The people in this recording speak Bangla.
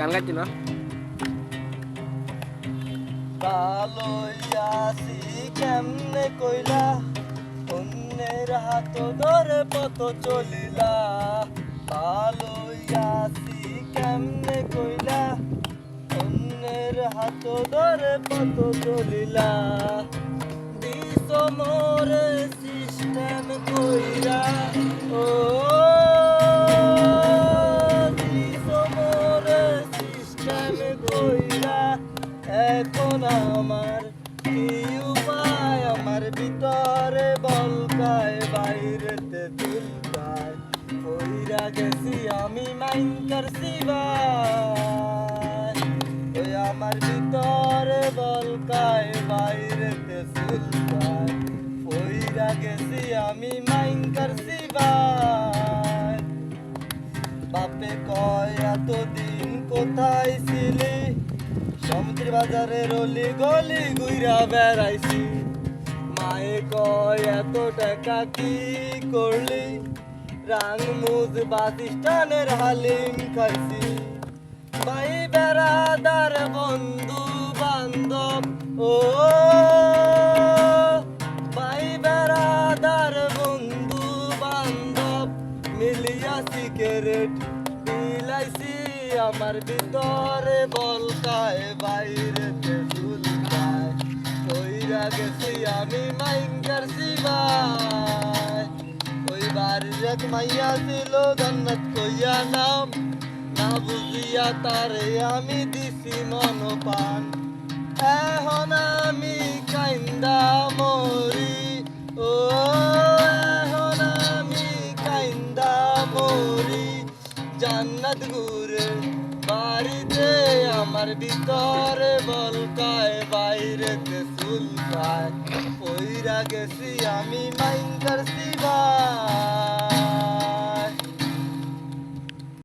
গান গাইছি না? কেমনে কইলা? অন্যের হাত ধরে পত চলিলা। কালইয়াছি কেমনে কইলা? অন্যের হাত ধরে পত চলিলা। দিস মোরে কইরা এখন আমার কি উপায় আমার ভিতরে বলকায়, বাইরেতে তুলকায় কইরা গেছি আমি মাইন করছি ভাই। আমার ভিতরে বলকায়, বাইরেতে তুলকায় কইরা গেছি আমি মাইন করছি ভাই। বাপে কয়, এতদিন কোথায় ছিলি সমুদ্র বাজারে রলি গলি গুইরা বেড়াইছি। মায়ে কয়, এত টাকা কি করলি? রাং মুজ বাস স্টানের হালিম খাইছি। ভাই বেড়াদার বন্ধু বান্ধব, ও ভাই বেড়াদার বন্ধু বান্ধব, মিলিয়া সিগারেট বিলাইছি। আমার ভিতরে বলকায়, বাইরেতে চুলকায় কইরা গেছি আমি মাইন করছি ভাই ওই বাড়ির এক মাইয়া ছিল জান্নাত কইয়া নাম। না বুঝিয়া তারে আমি দিছি মনপান। এখন আমি কাইন্দা মরি। ও, এখন আমি কাইন্দা মরি। জান্নাত ঘুরে বাড়িতে আমার ভিতরে বলকায় বাইরেতে চুলকায় ওই গেছি আমি মাইন্দার শিবা